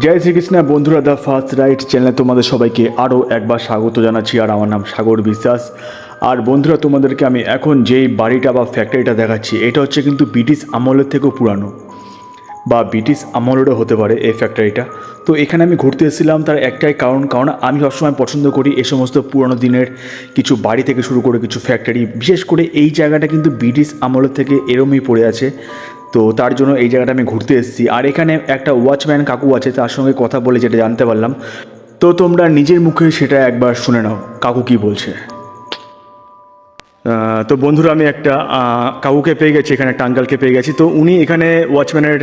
জয় শ্রীকৃষ্ণ, বন্ধুরা, the first right চ্যানেলে তোমাদের সবাইকে আরও একবার স্বাগত জানাচ্ছি, আর আমার নাম সাগর বিশ্বাস। আর বন্ধুরা, তোমাদেরকে আমি এখন যেই বাড়িটা বা ফ্যাক্টরিটা দেখাচ্ছি, এটা হচ্ছে কিন্তু ব্রিটিশ আমলের থেকেও পুরানো। বা ব্রিটিশ আমলেরও হতে পারে এই ফ্যাক্টরিটা তো এখানে আমি ঘুরতে এসেছিলাম, তার একটাই কারণ কারণ আমি সবসময় পছন্দ করি এই সমস্ত পুরনো দিনের কিছু বাড়ি থেকে শুরু করে কিছু ফ্যাক্টরি বিশেষ করে এই জায়গাটা কিন্তু ব্রিটিশ আমলের থেকে এরমই পড়ে আছে। তো তার জন্য এই জায়গাটা আমি ঘুরতে এসেছি। আর এখানে একটা ওয়াচম্যান কাকু আছে, তার সঙ্গে কথা বলে যেটা জানতে পারলাম। তো তোমরা নিজের মুখে সেটা একবার শুনে নাও, কাকু কি বলছে। তো বন্ধুরা, আমি একটা কাকুকে পেয়ে গেছি, এখানে একটা আঙ্কালকে পেয়ে গেছি। তো উনি এখানে ওয়াচম্যানের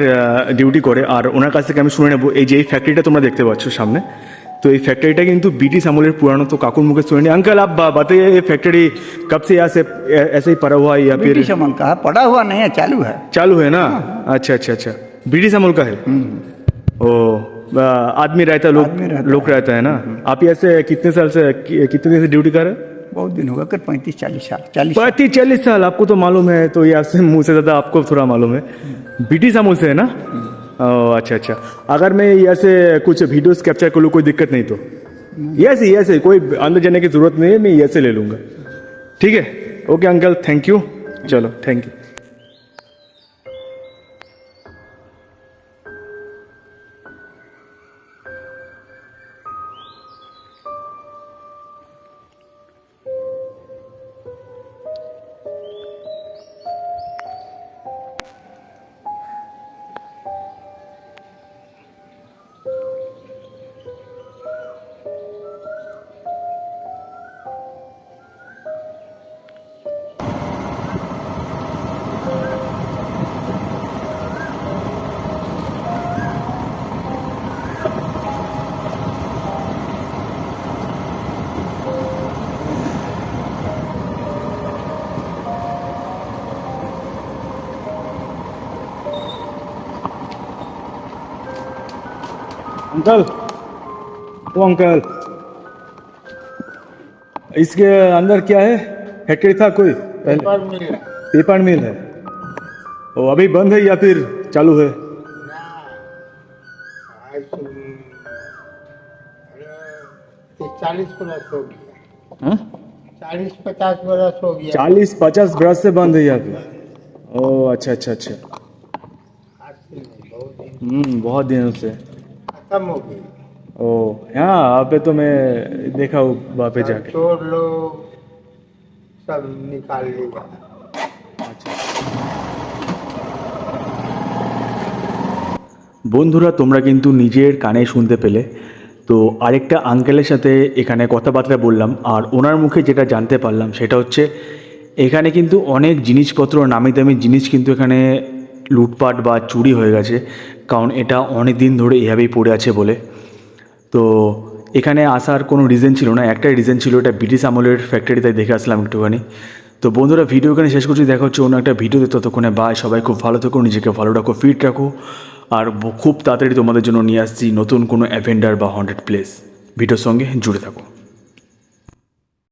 ডিউটি করে, আর ওনার কাছ থেকে আমি শুনে নেব, এই যে এই ফ্যাক্টরিটা তোমরা দেখতে পাচ্ছ সামনে। তো এই ফ্যাক্টরিটা কিন্তু ব্রিটিশ আমলের पुराना तो काकुर मुझे सुने नहीं अंकल आप बा- बताइए ये फैक्ट्री कब से यहाँ से ऐ- ऐसे ही पड़ा हुआ है या फिर ब्रिटिश अमल का है पड़ा हुआ नहीं है चालू है चालू है ना अच्छा अच्छा अच्छा ब्रिटिश अमल का है ओ आ, आदमी रहता है लोग आदमी रहता लोग रहता है ना आप यहाँ से कितने साल से कि- कितने दिन से ड्यूटी कर रहे हैं बहुत दिन होगा कर पैंतीस चालीस साल चालीस पैंतीस चालीस साल आपको तो मालूम है तो ये आपसे मुंह से ज़्यादा आपको थोड़ा मालूम है ब्रिटिश अमूल से है ना ओह अच्छा अच्छा। अगर मैं ऐसे कुछ वीडियोस कैप्चर कर लूँ कोई दिक्कत नहीं तो? यस यस कोई अंदर जाने की ज़रूरत नहीं है, मैं ये से ले लूँगा। ठीक है? ओके अंकल थैंक यू चलो थैंक यू अंकल वो अंकल। इसके अंदर क्या है? फैक्ट्री था कोई? पहले। Paper mill. है। वो अभी बंद है या फिर चालू है? चालीस बरस हो गया। हाँ? चालीस पचास बरस हो गया। चालीस पचास बरस से बंद है यहाँ पे ओ अच्छा अच्छा अच्छा। आज बहुत दिन हम्म बहुत दिनों से। खत्म हो गई ओ यहाँ वहाँ पे तो मैं देखा हूँ वहाँ पे जाके चोर लोग सब निकाल लिया বন্ধুরা তোমরা কিন্তু নিজের কানে শুনতে পেলে তো আরেকটা আঙ্কেলের সাথে এখানে কথাবার্তা বললাম আর ওনার মুখে যেটা জানতে পারলাম সেটা হচ্ছে এখানে কিন্তু অনেক জিনিসপত্র নামি দামি জিনিস কিন্তু এখানে লুটপাট বা চুরি হয়ে গেছে, কারণ এটা অনেক দিন ধরে এভাবেই পড়ে আছে বলে। তো এখানে আসার কোনো রিজন ছিল না, একটাই রিজন ছিল এটা ব্রিটিশ আমলের ফ্যাক্টরি তাই দেখে আসলাম একটুখানি। তো বন্ধুরা ভিডিও এখানে শেষ করছি, দেখা হচ্ছে অন্য একটা ভিডিওতে ততক্ষণে বাই সবাই খুব ভালো থেকো, নিজেকে ভালো রাখো ফিট রাখো, আর খুব তাড়াতাড়ি তোমাদের জন্য নিয়ে আসছি নতুন কোনো অ্যাভেন্ডার বা হন্ড্রেড প্লেস ভিডিওর সঙ্গে জুড়ে থাকো।